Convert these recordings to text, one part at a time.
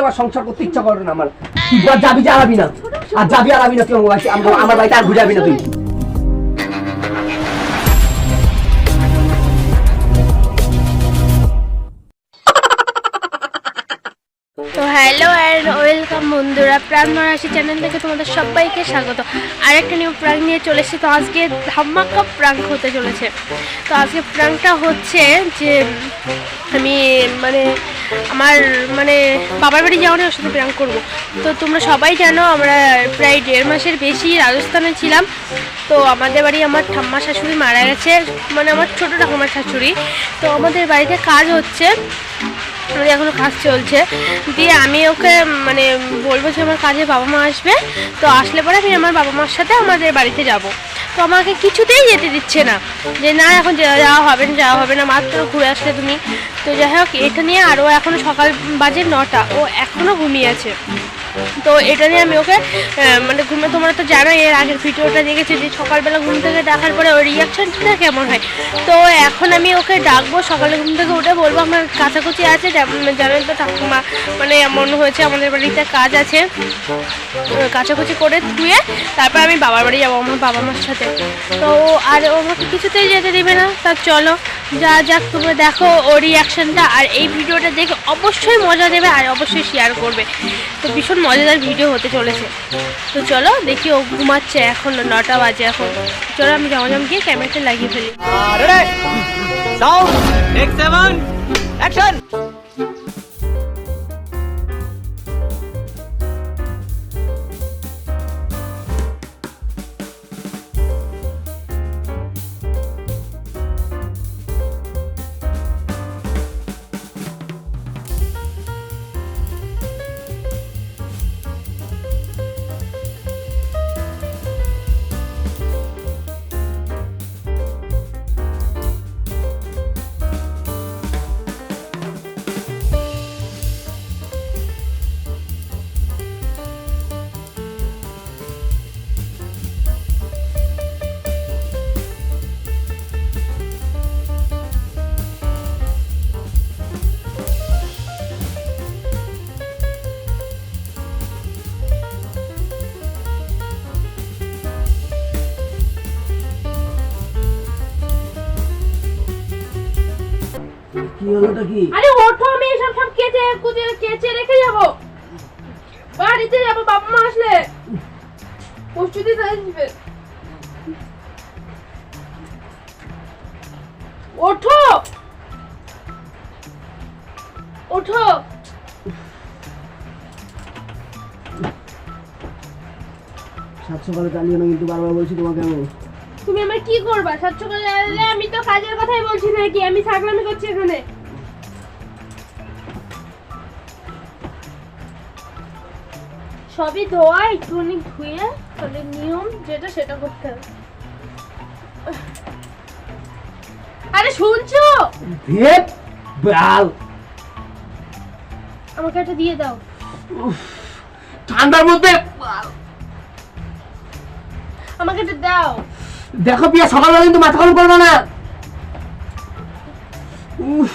আমার সংসার করতে ইচ্ছা আমার। যাবি না। আর যাবি আবি না আমার বাড়িতে আর ঘুরাবি না তুই। হ্যালো অ্যান্ড ওয়েলকাম বন্ধুরা, প্রাণ মরাশি চ্যানেল থেকে তোমাদের সবাইকে স্বাগত। আর একটা নিউ প্রাঙ্ক নিয়ে চলে এসেছি, তো আজকে ধামাকা প্রাঙ্ক হতে চলেছে। তো আজকে প্রাঙ্কটা হচ্ছে যে, আমি মানে আমার মানে বাবার বাড়ি যাওয়ার ওর সাথে প্রাঙ্ক করব। তো তোমরা সবাই জানো, আমরা প্রায় দেড় মাসের বেশি রাজস্থানে ছিলাম। তো আমাদের বাড়ি আমার ঠাম্মা শাশুড়ি মারা গেছে মানে আমার ছোটো ঠাকুমার শাশুড়ি। তো আমাদের বাড়িতে কাজ হচ্ছে আমাদের এখনও কাজ চলছে। দিয়ে আমি ওকে মানে বলব যে আমার কাজে বাবা মা আসবে। তো আসলে পরে আমি আমার বাবা মার সাথে আমাদের বাড়িতে যাব। তো আমাকে কিছুতেই যেতে দিচ্ছে না। যে না, এখন যাওয়া হবে না, যাওয়া হবে না, মাত্র ঘুরে আসলে তুমি। তো যাই হোক, এটা নিয়ে আরও এখনও সকাল বাজে নটা। ও এখনও ঘুমিয়ে আছে। তো এটা নিয়ে আমি ওকে মানে ঘুমে, তোমরা তো জানো এর আগের ভিডিওটা দেখেছি যে সকালবেলা ঘুম থেকে ডাকার পরে ওর রিয়াকশনটা কেমন হয়। তো এখন আমি ওকে ডাকবো, সকালে ঘুম থেকে উঠে বলব, আমার কাছাকুচি আছে জানেন তো ঠাকুমা মানে এমন হয়েছে, আমাদের বাড়িতে কাজ আছে। কাছাকুচি করে ধুয়ে তারপর আমি বাবার বাড়ি যাব, আমার বাবা মার সাথে। তো আর ও আমাকে কিছুতেই যেতে দেবে না, তা চলো, যা যাক, তোমরা দেখো ওর রিয়াকশনটা আর এই ভিডিওটা দেখে অবশ্যই মজা দেবে, আর অবশ্যই শেয়ার করবে। তো ভীষণ মজাদার ভিডিও হতে চলেছে। তো চলো দেখি ও ঘুমাচ্ছে এখন, নটা বাজে এখন। চলো আমি জমজম গিয়ে ক্যামেরাটা লাগিয়ে ফেলি। অ্যাকশন ওটা কি? আরে ওঠো আমি এসব সব কেচে কুচে কেচে রেখে যাব। বাড়িতে যাব বাবা মা আসলে। প্রস্তুতি থাকবে ওঠো! ওঠো! সাত সকালে চালিও না কিন্তু বারবার বলছি তোমাকে আমি। তুমি আমার কি করবা? সাত সকালে আমি তো কাজের কথাই বলছি নাকি? আমি ছাগলামি করছি এখানে। সবই ধোয়া একটুখানি ধুয়ে তাহলে নিয়ম যেটা সেটা করতে হবে। আরে শুনছো? বাল আমাকে একটা দিয়ে দাও। ঠান্ডার মধ্যে। আমাকে একটা দাও। দেখো পিয়া সকালবেলা কিন্তু মাথা গরম করবে না। উফ,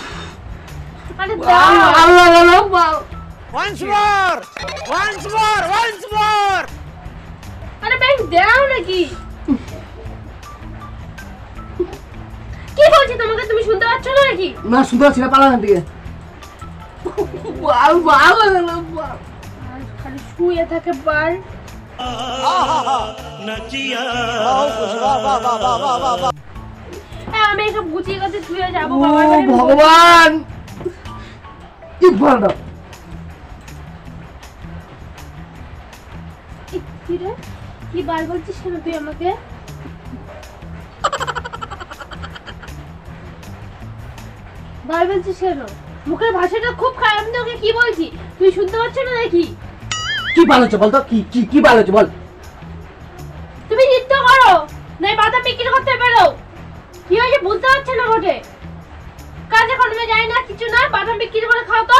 আরে দাও। আল্লাহ আল্লাহ। Once more! Once more! Once more! আরে ব্যাংক দাও নাকি? কি বলছি তোমাকে? তুমি শুনতে পাচ্ছ না নাকি? না শুনতে পাচ্ছি না পালা এখান বাল বাল বাল। খালি শুয়ে থাকে বার হ্যাঁ আমি এসব গুছিয়ে গাছে ধুয়ে যাব। ভগবান! কি ভালো কি রে? কি বার বলছিস কেন তুই আমাকে? বার বলছিস কেন? মুখের ভাষাটা খুব খারাপ কি বলছি? তুই শুনতে পাচ্ছ না নাকি? কি ভালো হচ্ছে বলতো? কি কি কি ভালো হচ্ছে বল। তুমি নৃত্য করো নাই বাদাম বিক্রি করতে পারো কি হয়েছে বুঝতে পারছে না মোটে কাজে কর্মে যায় না কিছু না বাদাম বিক্রি করে খাও তো।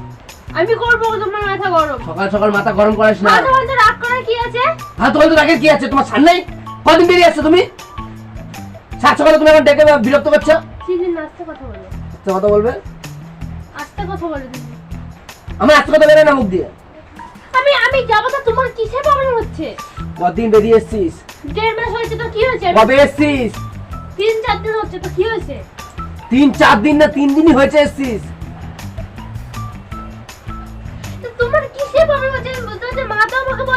আমি করব তোমার মাথা গরম। সকাল সকাল মাথা গরম করিস না। মাথা বলতে রাগ করার কি আছে? হ্যাঁ তোমার তো রাখের কি আছে? তোমার সার নেই কদিন বেরিয়ে আসছো তুমি? সাত সকালে তুমি আমার ডেকে বিরক্ত করছ? সিজন আস্তে কথা বলো। আস্তে কথা বলবে? আস্তে কথা বলো দিদি। আমার আস্তে কথা বেরোয় না মুখ দিয়ে? আমি আমি যাব তো তোমার কিসে প্রবলেম হচ্ছে? কদিন বেরিয়ে এসছিস? দেড় মাস হয়েছে তো কি হয়েছে? কবে এসছিস? তিন চার দিন হচ্ছে তো কি হয়েছে? তিন চার দিন না তিন দিনই হয়েছে এসছিস?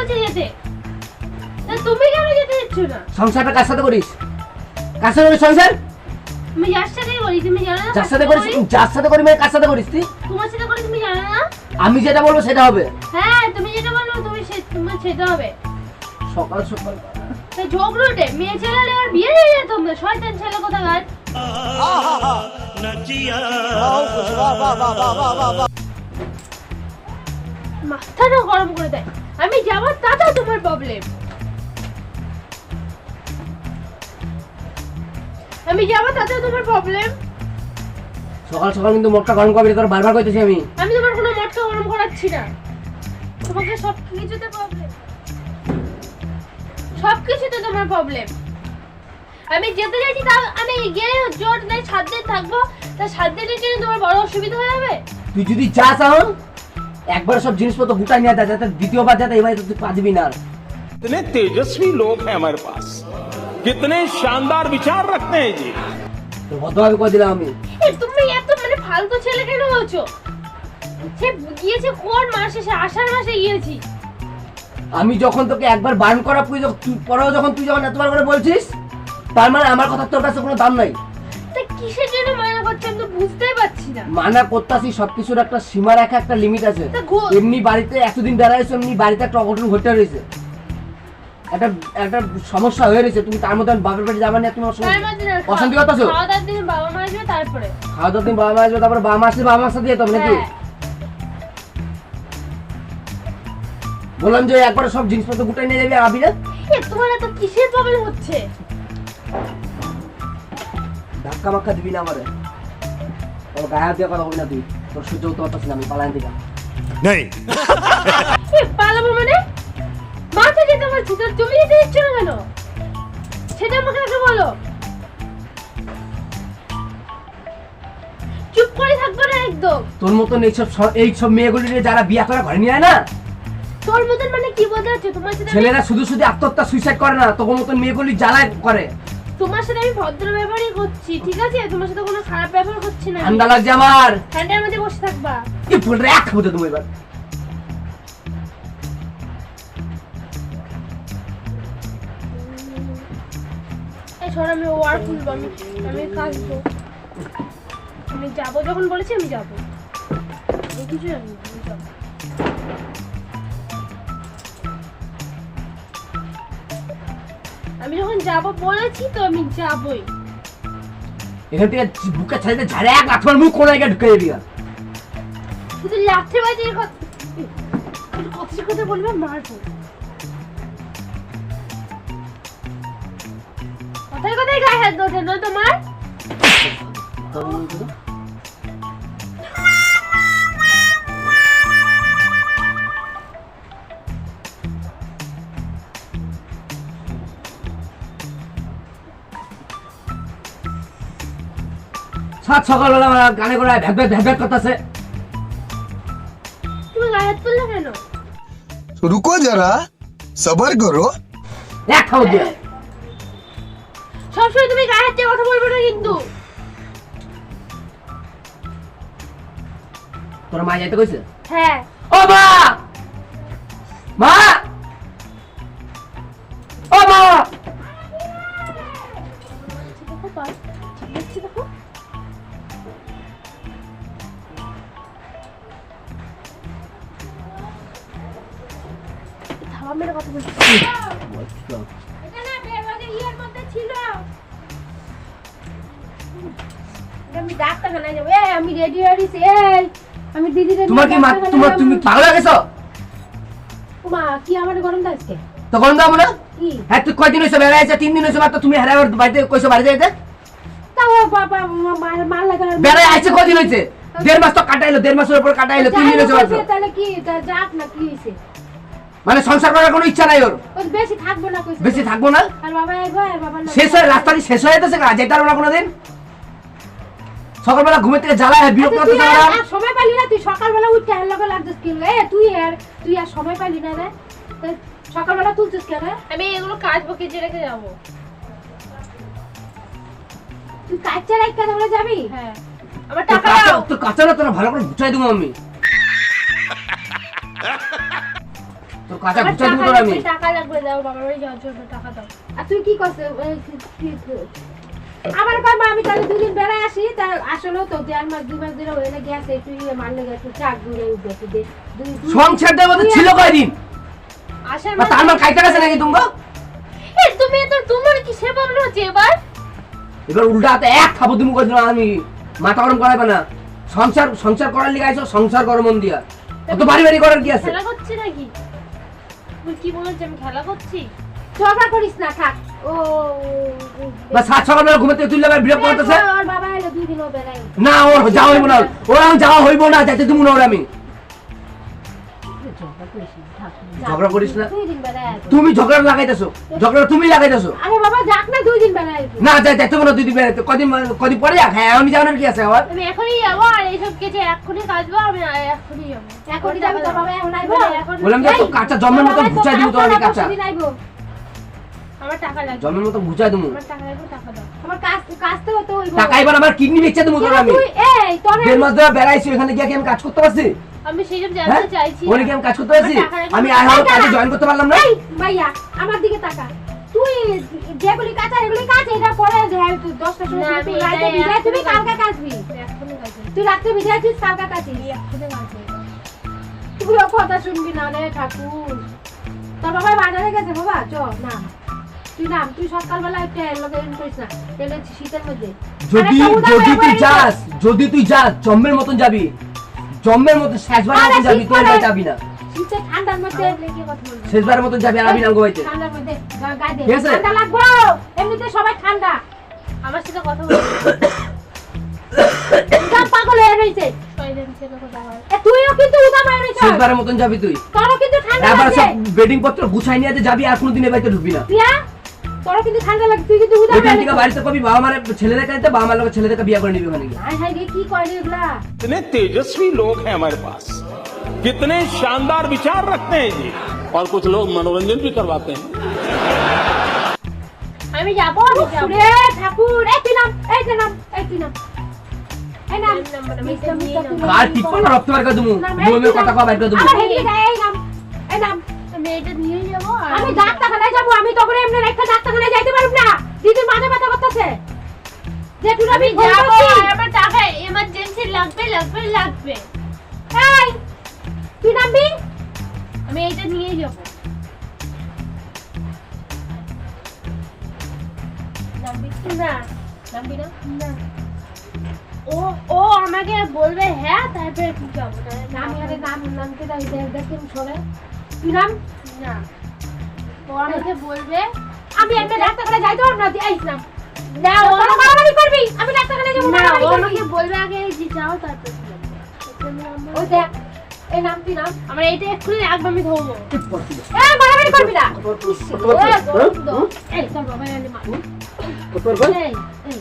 বলছে যেতে। তুমি কেন যেতে দিচ্ছ না? সংসারটা কার সাথে করিস? কার সাথে করিস সংসার? আমি যার করি তুমি জানো না যার সাথে করিস যার সাথে করি মানে কার সাথে করিস তুই? তোমার সাথে করি তুমি জানো না? আমি যেটা বলব সেটা হবে। হ্যাঁ তুমি যেটা বলব তুমি তোমার সেটা হবে। সকাল সকাল। তা মেয়ে ছেলে আর বিয়ে হয়ে যায় শয়তান ছেলে কোথাকার? মাথাটা গরম করে দেয় আমি যাবার তাতেও তোমার প্রবলেম আমি যাব তাতেও তোমার প্রবলেম সকাল সকাল কিন্তু মোটটা গরম করবি তোর বারবার কইতেছি আমি। আমি তোমার কোনো মটকা গরম করাচ্ছি না। তোমাকে সব কিছুতে প্রবলেম সব কিছুতে তোমার প্রবলেম আমি যেতে চাইছি তা আমি গেলে জোর নেই সাত দিন থাকব। তা সাত দিনের জন্য তোমার বড় অসুবিধা হয়ে যাবে? তুই যদি চাস এখন একবার সব জিনিসপত্র গুটাই নিয়ে যা যাতে দ্বিতীয়বার যাতে এবারে তুই পাঁচবি না আর। कितने तेजस्वी लोग हैं हमारे पास कितने शानदार विचार रखते हैं जी তো ভদ্রভাবে করে দিলাম আমি এ, তুমি এত মানে ফালতু ছেলে কেন হচ্ছো সে গিয়েছে কোন মাসে সে আষাঢ় মাসে গিয়েছি আমি যখন তোকে একবার বারণ করা তুই যখন- তুই পরেও যখন তুই যখন এতবার করে বলছিস তার মানে আমার কথা তোর কাছে কোনো দাম নাই তা কিসের জন্য মানা করছে আমি তো বুঝতেই পারছি না। মানা করতাছি সবকিছুর একটা সীমা রাখা একটা লিমিট আছে। এমনি বাড়িতে এতদিন দাঁড়াইছো এমনি বাড়িতে একটা অঘটন ঘটে রয়েছে। একটা একটা সমস্যা হয়ে রয়েছে তুমি তার মধ্যে আমি বাপের বাড়ি যাবা না তুমি অশান্তি করতেছো? খাওয়া দাওয়ার দিন বাবা মা আসবে তারপরে। খাওয়া দাওয়ার দিন বাবা মা আসবে তারপরে বাবা মা আসলে বাবা মার সাথে যেতে নাকি? হ্যাঁ। বললাম যে একবার সব জিনিসপত্র গুটাই নিয়ে যাবি আর আবি না? তোমার এত কিসের প্রবলেম হচ্ছে? ধাক্কা মাক্কা দিবি না আমারে। তোর গায়ে হাত দিয়ে কথা বলবি না তুই। তোর সহ্য করতে পারতাছি না আমি এ, পালাবো মানে? মাকে যেতে বলছি তো তুমি যেতে দিচ্ছ না কেন? সেটা আমাকে আগে বলো। চুপ করে থাকব না একদম। তোর মতন এইসব স- এইসব মেয়েগুলি যারা বিয়া করে ঘরে নিয়ে আয় না। তোর মতন মানে কি বলতে চাচ্ছ তোমার সাথে আমি- ছেলেরা শুধু শুধু আত্মহত্যা সুইসাইড করে না তোর মতন মেয়েগুলি জ্বালায় করে। তোমার সাথে আমি ভদ্র ব্যবহারই করছি ঠিক আছে? তোমার সাথে কোনো খারাপ ব্যবহার করছি না। ঠান্ডা লাগছে আমার। ঠান্ডার মধ্যে বসে থাকবা। কি ফুল রে এক খাব তো তুমি এবার। এই আমি ওয়ার খুলবো আমি আমি কাঁদবো। আমি যাব যখন বলেছি আমি যাব। কিছু জানি না, যাব। বলেছি তো আমি যাবই। এখান থেকে বুকে ছাড়িতে ঝাড়ে এক আত্মার মুখ কোনায় গিয়ে ঢুকে দিবি তুই শুধু লাঠি বাজিয়ে কথা কথা কথা বলবে মারবো। কথায় কথায় গায়ে হাত ওঠে না। তোমার হঠাৎ সকালবেলা আমার গানে গোড়ায় ভ্যাপ ভ্যাপ ভ্যাপ করতেছে। তুমি গায়ে হাত তুললে কেন? রুকো যারা সবার করো। এক খাও দিয়ে। সবসময় তুমি গায়ে হাত দিয়ে কথা বলবে না কিন্তু। তোর মা যাইতে কইছে? হ্যাঁ। ও মা! থাবা কথা বলছি। এখানে বেবাগে ইয়ের মধ্যে ছিল। আমি ডাক্তারখানায় যাব এই আমি রেডি হয়ে এই আমি দিদিরে তোমার কি তোমার তুমি পাগল গেছো? মা কি আমার গরম লাগছে তো গরম দাও না কি? হ্যাঁ তুই কয়দিন হয়েছে? বেড়াই আছে তিন দিন মাত্র। তুমি বাড়িতে কইছো তাও বাবা মার মার লাগা দেড় মাস তো কাটাইলো দেড় মাসের উপর কাটাইলো তিন দিন তাহলে কি যাক না কি হইছে মানে সংসার করার কোনো ইচ্ছা নাই ওর? বেশি থাকব না কইছে। বেশি থাকব না? আর বাবা আইবো আর বাবা শেষ হয়ে রাস্তা শেষ হয়ে যেতেছে কাজ যেতে পারব না কোনোদিন? সকালবেলা ঘুমের থেকে জ্বালায় বিরক্ত আচ্ছা, তুই করতেছে আর- সময় পাইলি না? তুই সকালবেলা উঠতে আর লগে লাগছিস কি এ তুই আর তুই আর সময় পাইলি না রে। সকালবেলা তুলছিস কেন? আমি এগুলো কাচবো কেচে রেখে যাব। তুই কাচ্চা রাখ কেন বলে যাবি? হ্যাঁ। আমার টাকা দাও। তোর কাঁচা না তোরা ভালো করে গুছাই দেবো আমি। তোর কাঁচা দেবো তোর আমি। টাকা লাগবে দাও বাবার বাড়ি যাওয়ার জন্য টাকা দাও। আর তুই কি কি- কি- কি- কয় আমি তাহলে দুদিন বেড়ায় আসি তা আসলে তো দেড় মাস দুই মাস ধরে হয়ে গেছে মারলে গেছে চাক দূরে উঠেছে দে সংসারটার মধ্যে ছিল কয়দিন? আসার খাইতে গেছে নাকি তুমি এ, তুমি তো তোমার প্রবলেম হচ্ছে এবার? এবার উল্টা হাতে এক খাব তুমি করে আমি মাথা গরম করাবে না। সংসার সংসার করার লিগে আইছো সংসার করো মন দিয়া অত বাড়ি বাড়ি করার কি আছে? করছি নাকি? তুমি কি বলছো আমি খেলা করছি? ঝগড়া করিস না থাক। ও বা সাত সকালবেলা ঘুমে থেকে তুললে আবার বিরক্ত করতেছে? ওর বাবা এলো দুই দিন হবে না ওর যাওয়া হইব না। ওর যাওয়া হইব না যাইতে তুমি না ওর আমি। ঝগড়া করিস না। দুই করিস না। তুমি ঝগড়া লাগাইতেছো ঝগড়া তুমি লাগাইতেছো। আরে বাবা যাক না দুই দিন বেড়াই না যাই যাইতে না দুই দিন বেড়াইতে কদিন কদিন পরে যাক? হ্যাঁ আমি যাওয়ার কি আছে আবার। আমি এখনই যাব আর এইসব কিছু এক্ষুনি কাজবো আমি এখনই যাব। এখনই যাবি বাবা এখন আইবো। বললাম যে তো কাঁচা জমের মতো ঘুচাই দিব তো আমি কালকে কাঁচা। আইবো। আমার টাকা লাগবে। জন্মের মতো ঘুচাই দেবো। আমার টাকা লাগবে টাকা দাও। আমার কাজ কাজতে হতো হইবো। টাকা এবার আমার কিডনি বেচে দেবো তোর আমি। তুই এই তোর দেড় মাস ধরে বেড়াইছি ওখানে গিয়ে কি আমি কাজ করতে পারছি? আমি সেইসব হ্যাঁ জানতে চাইছি ওখানে কি আমি কাজ করতে পারছি? আমার টাকা রেখে আমি দাও। আর কাজে জয়েন করতে পারলাম না। ভাইয়া আমার দিকে তাকা। তুই যেগুলি এগুলি কাজ এটা পরে যে তুই সময় তুই আমি রাতে এটাই তুমি কালকে কাচবি তুই রাতে ভিজাই তুই কালকে কাচিস তুই কথা শুনবি না রে ঠাকুর। তোর বাবা বাজারে গেছে বাবা? চ না। তুই নাম তুই সকালবেলা একটা লোকে করিস না এটা শীতের মধ্যে। যদি যদি তুই যাস যদি তুই যাস জম্মের মতন যাবি। জম্মের মতন শেষবার মতন যাবি তুই। যাবি না। শীতের ঠান্ডার মধ্যে কি কথা বলব? শেষবার মতন যাবি আর আমি না গোয়াইতে ঠান্ডার মধ্যে গা- গায়ে ঠিক আছে? ঠান্ডা লাগবো? এমনিতে সবাই ঠান্ডা। আমার সাথে কথা পাগল হয়ে তুইও কিন্তু উদাম হয়ে শেষবারের মতন যাবি তুই। তোরও কিন্তু ঠান্ডা এবার সব বেডিং পত্র গুছাই নিয়ে যাবি আর কোনোদিন ঢুকবি না। প্রিয়া তোরও কিন্তু ঠান্ডা লাগছে তুই কিন্তু উদাম ওইখান হয়ে থেকে রয়েছে বাড়িতে কবি বাবা মারে ছেলে দেখা দিতে বাবা মার লোক ছেলে দেখা বিয়ে করে নিবি ওখানে গিয়ে হাই হাই রে কি করে রে এগুলা कितने तेजस्वी लोग हैं हमारे पास कितने शानदार विचार रखते हैं जी और कुछ लोग मनोरंजन भी करवाते हैं আমি যাবো আমি যাবো রে ঠাকুর এই তুই নাম এই যে নাম এই তুই নাম এই নাম এই নাম্বারটা আমি মিস্টার, নিয়ে মিস্টার, নাও। তুই কার নাম। টিপ পাল্লা রক্ত বার করে দেবো নাম, এই বউয়ের তুই কথা নাম। কয়া বার করে দেবো আমার হেঁটে যায়, এই নাম এই নাম আমি এটা নিয়ে যাব আমি ডাক্তারখানায় যাব আমি তখন এমনি রেখে ডাক্তারখানায় যাইতে পারব না। দিদির মাথা ব্যথা করতেছে। যে তুই আমি যাব আমার টাকা এমার্জেন্সি লাগবে লাগবে লাগবে। এই তুই নামবি আমি এটা নিয়ে যাব। নামবি না নামবি না? না ও ও আমাকে বলবে হ্যাঁ তারপরে তুই যাব। নাম নাম নামকে দাই দেখ দেখ কেমন না। ও আমাকে বলবে আমি এমনি ডাক্তারখানায় যাইতে পারব না না। ও ও করবি? আমি যাব না ও আমাকে বলবে আগে যে যাও তারপর দেখ এই নাম আমার এইটা এক্ষুনি লাগবে আমি ধরবো। করবি না। ও, হ্যাঁ? তোর বাবা এই এই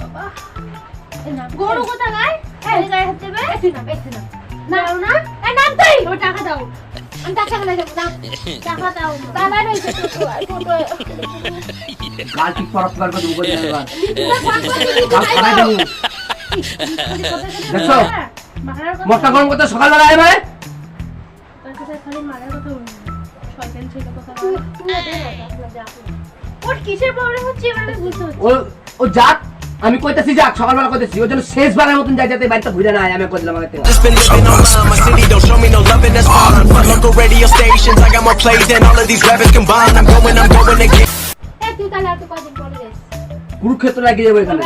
বাবা এই নাম গরু কোথা গায় এই গায়ে হাত দেবে? এই তুই এই তুই নাম। না এই নাম তুই! তোমার টাকা দাও। মটকা গরম করতে সকালবেলা আয় ভাই। ওর কিসের প্রবলেম হচ্ছে এবার আমি বুঝতে ও ও যাক। আমি কইতাছি যাক সকালবেলা কইতাছি। ওই জন্য শেষবারের মতন যাই যাতে বাড়িতে ঘুরে না আমি কইলাম আগে কুরুক্ষেত্র লাগিয়ে যাব এখানে।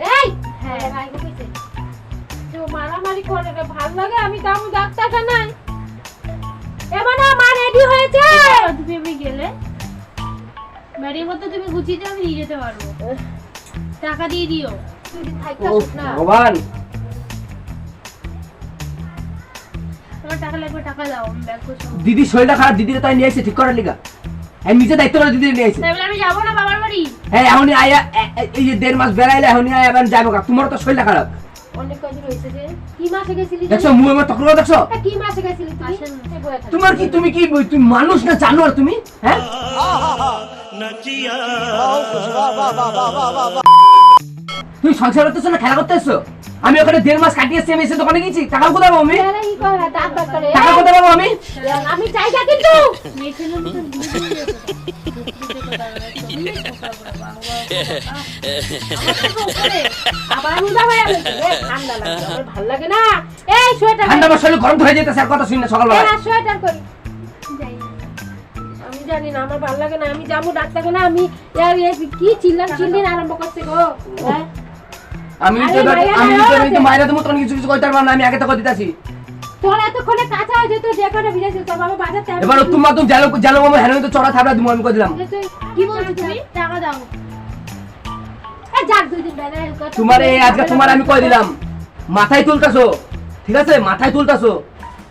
হ্যাঁ। মারামারি করে ভালো লাগে? আমি যাব ডাক্তারখানায়। এবার না মা রেডি হয়েছে? তুমি গেলে? ব্যাগের মধ্যে তুমি গুছিয়ে আমি নিয়ে যেতে পারব। টাকা দিয়ে দিও। ভগবান। তোমার টাকা লাগবে টাকা দাও আমি ব্যাগ গুছাবো দিদির শরীরটা খারাপ দিদির তাই নিয়ে এসে ঠিক করার লিগা। আমি নিজে দায়িত্ব করে দিদির নিয়ে এসে। আমি যাব না বাবার বাড়ি? হ্যাঁ এখনই আয়া এ- এ- এই যে দেড় মাস বেড়াইলে এখনই আয়া এবার যাব কা তোমার তো শরীরটা খারাপ। কি এ, কি মাসে গেছিলি না। জানো কি তুমি কি তুমি মানুষ না তুমি সংসার করতেছো না খেলা করতে এসছো আমি ওখানে দেড় মাস কাটিয়ে এসছি আমি এসে দোকানে গেছি টাকা কোথায় পাবো আমি। টাকা কোথায় পাবো? আমি? আমি চাই না কিন্তু। ঠান্ডা লাগে আমার ভালো লাগে না। এই সোয়েটার ঠান্ডা আমার শরীর গরম হয়ে যেতেছে আর কথা শুনি না সকালবেলা। সোয়েটার করি আমি জানি না আমার ভালো লাগে না। আমি যাব ডাক্তারখানা আমি কি চিল্লান চিল্লিন আরম্ভ করছে গো হ্যাঁ? আমি আমি তো মায়ের কিছু কিছু কইতে পারব না আমি আগে তো দিতাছি। তোর এতক্ষণে কাঁচা হয়ে যেত যে বাবা বাজার এবার তো জালো জালো মামা হ্যাঁ তো চড়া থাবড়া দিমু আমি কই দিলাম। কি বলছো তুমি? টাকা দাও। তোমার এই আজকে তোমার আমি কই দিলাম? মাথায় তুলতাছো ঠিক আছে? মাথায় তুলতাছো।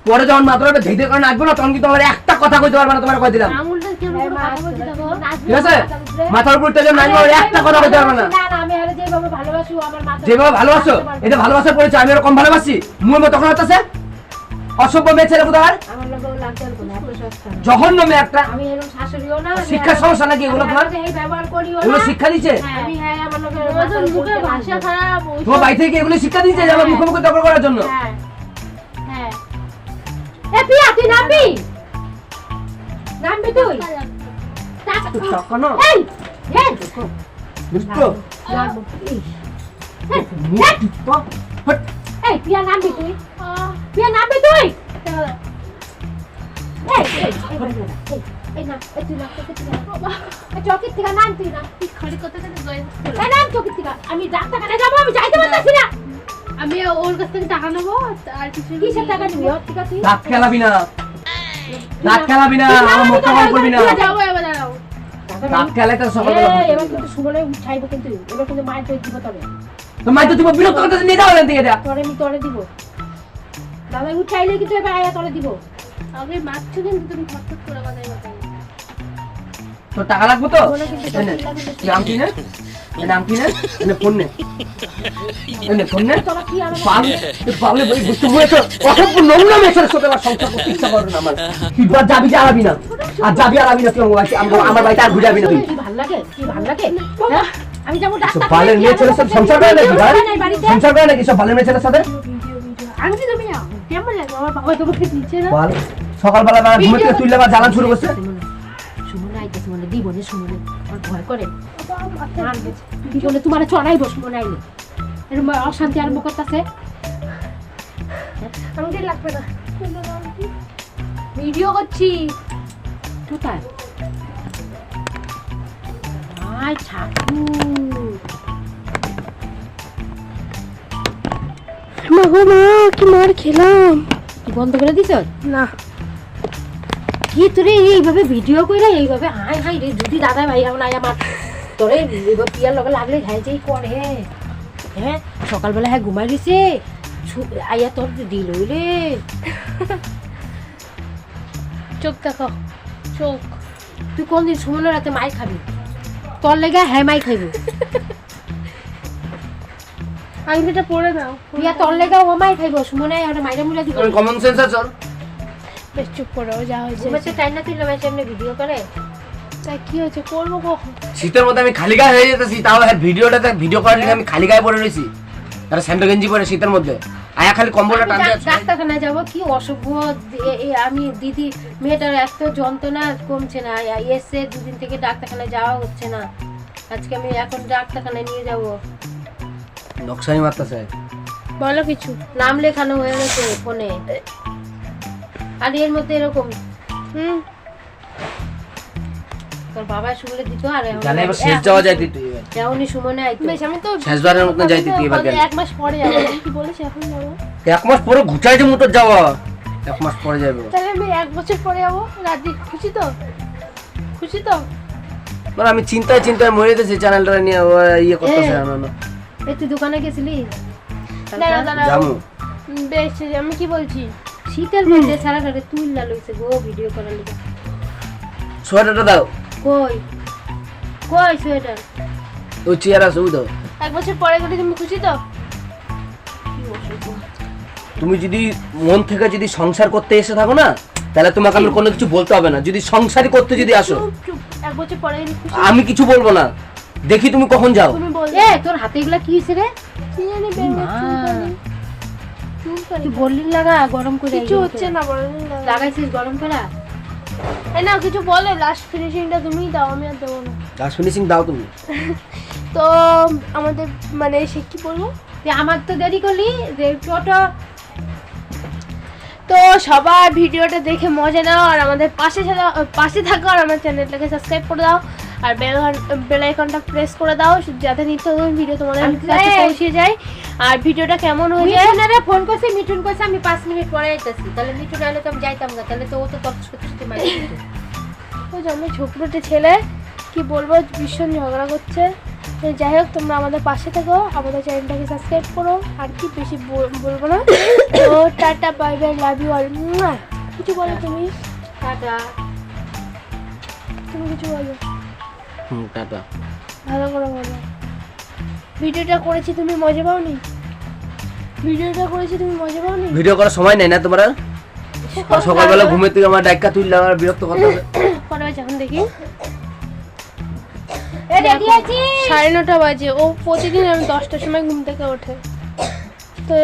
পরে যখন মাথাটা ধেইতে কারণ আসবে না তখন কিন্তু একটা কথা কইতে পারবে না তোমার কই দিলাম। বলতে থাকো ঠিক আছে? মাথার উপর যখন একটা কথা পারবে না। না না আমি আরে যেভাবে ভালোবাসি ও আমার মাথা যেভাবে ভালোবাসো এটা ভালোবাসা পড়েছে আমি এরকম ভালোবাসি? মুয়ের মতো তখন হতেছে? অসভ্য মেয়ে ছেলে কোথায়। জঘন্য মেয়ে একটা। শিক্ষার সমস্যা নাকি এগুলো তোমার? শিক্ষা দিচ্ছে আমি হ্যাঁ আমার লোকের তোমার বাড়ি থেকে এগুলো শিক্ষা দিচ্ছে যে আমার মুখোমুখি তর্ক করার জন্য? হ্যাঁ। হ্যাঁ। তুই নামবি? নামবি তুই? পিয়া নামবি তুই। পিয়া নামবি তুই। আমি ডাক্তারখানায় যাব আমি যাইতে পারতেছি না। আমি ওর কাছ থেকে টাকা নেব আর কিছু কিসের টাকা নিবি? খেলাবি না। দাঁত খেলাবি না আমার মুখ কল করবি না। যাব এবার দাঁড়াও। দাঁত খেলাইতে সকালবেলা এবার কিন্তু সুমনে উঠাইবো কিন্তু এবার কিন্তু মায়ের তো দিব তবে। তো মাই তো তুমি বিরক্ত করতে নিয়ে যাও এখান থেকে এটা তরে আমি তরে দিব। দাদা উঠাইলে কিন্তু এবার আয়া তরে দিব। আগে মারছো কিন্তু তুমি ফটফট করে কথাই তো টাকা লাগবে তো? বলে কিন্তু এই নে, টাকা লাগবে। নাম কি নে এই নে নে ফোন নে তোরা কি আর পাগলে পাগলে বই বুঝতে বুঝেছ অসভ্য নোংরা মেয়েছের সাথে আমার সংসার করতে ইচ্ছা করে না আমার তুই তো যাবি যে আরাবি না আর যাবি আরাবি না তুই আমার বাড়িতে আমার আমার বাড়িতে আর ঘুরাবি না তুই কি ভালো লাগে কি ভালো লাগে হ্যাঁ? আমি যাব ডাক্তার বালের মেয়ে ছেলের সাথে সংসার করে নাকি ভাই নাই বাড়িতে সংসার করে নাকি সব বালের মেয়ে ছেলের সাথে আমি তো তুমি যাও কেমন লাগবে আমার বাবা তোমাকে দিচ্ছে না সকালবেলা বেলা ঘুমে থেকে তুললে জ্বালান শুরু করছে সুমনে আইতেছে মানে দিব সুমনে আমার ভয় করে তোমার চড়াইবো সুমনে আইলে এরকম অশান্তি আরম্ভ করতেছে। আমাকে লাগবে না। ভিডিও করছি। কোথায়? আয় ঠাকুর। মা গো মা কি মার খেলাম? কি বন্ধ করে দিছ? না। কি তোরে এইভাবে ভিডিও কইরা এইভাবে হাই হাই রে যদি দাদা ভাই আমার। তোরে পিয়ার লগে লাগলে খাই যেই করে হ্যাঁ সকালবেলা হ্যাঁ ঘুমাই গেছে আইয়া তোর দিল রে চোখ দেখো চোখ। তুই কোন দিন সুমনের রাতে মাই খাবি? তোর লেগে হ্যাঁ মাই খাইবি। আংটিটা পরে দাও পিয়া তোর লেগে ও মাই খাইব সুমনে আর মাইরা মুলা দিব। কমন সেন্স আছে বেশ চুপ করো যা হয়েছে ঘুমাতে টাইম না তুই ভিডিও করে। কি হয়েছে? করব কখন? শীতের মধ্যে আমি খালি গায়ে হয়ে যেতেছি তাও হ্যাঁ ভিডিওটাতে ভিডিও করার লিগে আমি খালি গায়ে পরে রয়েছি। তারা স্যান্ডো গেঞ্জি পরে শীতের মধ্যে। আয়া খালি কম্বলটা টানতে ডাক্তারখানায় যাব কি অসভ্য আমি দিদি মেয়েটার এত যন্ত্রণা কমছে না এসে দুদিন থেকে ডাক্তারখানায় যাওয়া হচ্ছে না। আজকে আমি এখন ডাক্তারখানায় নিয়ে যাব। নকশানি মারতেছে। বলো কিছু নাম লেখানো হয়ে গেছে ফোনে। আর এর মধ্যে এরকম। হুম? তোর বাবা শুনলে দিত আর জানে এবার শেষ যাওয়া যায় তুই এমনই সুমনে আইতো বেশ আমি তো শেষবারের মতন যাইতে তুই এবার গেলে। এক মাস পরে যাব। কি বলেছি এখন যাব? এক মাস পরে মতো যাওয়া। এক মাস পরে যাবে। তাহলে আমি এক বছর পরে যাব। রাজি? খুশি তো? খুশি তো? মানে আমি চিন্তায় চিন্তায় মরে গেছি চ্যানেলটা নিয়ে ইয়ে করতেছে এই তুই দোকানে গেছিলি? জামু বেশ আমি কি বলছি? শীতের মধ্যে সারা রাতে তুইলা লইছে গো ভিডিও করার লিগে। সোয়েটারটা দাও। কই? কই সোয়েটার? ওই চেয়ার আছে ওই দাও। এক বছর পরে গেলে তুমি খুশি তো? তুমি যদি মন থেকে যদি সংসার করতে এসে থাকো না তাহলে তোমাকে আমি কোনো কিছু বলতে হবে না। যদি সংসারই করতে যদি আসো চুপ চুপ এক বছর পরে আমি কিছু বলব না। দেখি তুমি কখন যাও। তুমি এ তোর হাতে এগুলা কি হইছে রে? কি জানি বের বললি লাগা গরম করে কিছু হচ্ছে না বলো লাগাইছিস গরম করা? এই না কিছু বলে লাস্ট ফিনিশিংটা তুমিই দাও আমি আর দেবো না। লাস্ট ফিনিশিং দাও তুমি। তো আমাদের মানে সে কি বলব? যে আমার তো দেরি করলি যে ফটো। তো সবার ভিডিওটা দেখে মজা নাও আর আমাদের পাশে পাশে থাকো আর আমার চ্যানেলটাকে সাবস্ক্রাইব করে দাও। আর বেল বেল আইকনটা প্রেস করে দাও যাতে নিত্য নতুন ভিডিও তোমাদের কাছে পৌঁছে যায়। আর ভিডিওটা কেমন হয়ে হয়েছে মিঠুনারে ফোন করছে মিঠুন করছে আমি পাঁচ মিনিট পরে আইতাছি। তাহলে মিঠুন আইলে তো আমি যাইতাম না তাহলে তো ও তো তৎস করতে মারি ওই যে আমি ঝোপড়োটে ছেলে কি বলব ভীষণ ঝগড়া করছে। যাই হোক তোমরা আমাদের পাশে থেকো আমাদের চ্যানেলটাকে সাবস্ক্রাইব করো আর কি বেশি বলব না। তো tata bye bye love you all কিছু বলো তুমি? টাটা। তুমি কিছু বলো। হুম টাটা। ভালো করে বলো। ভিডিওটা করেছি তুমি মজা পাওনি? ভিডিওটা করেছি তুমি মজা পাওনি? ভিডিও করার সময় নেই না তোমার? সকালবেলা ঘুমের থেকে আমার ডাক্কা তুললে আমার বিরক্ত করতে পরে যখন দেখি। এ সাড়ে নটা বাজে। ও প্রতিদিন আমি দশটার সময় ঘুম থেকে ওঠে। তো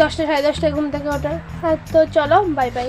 দশটা সাড়ে দশটায় ঘুম থেকে ওঠে। আর তো চলো বাই বাই।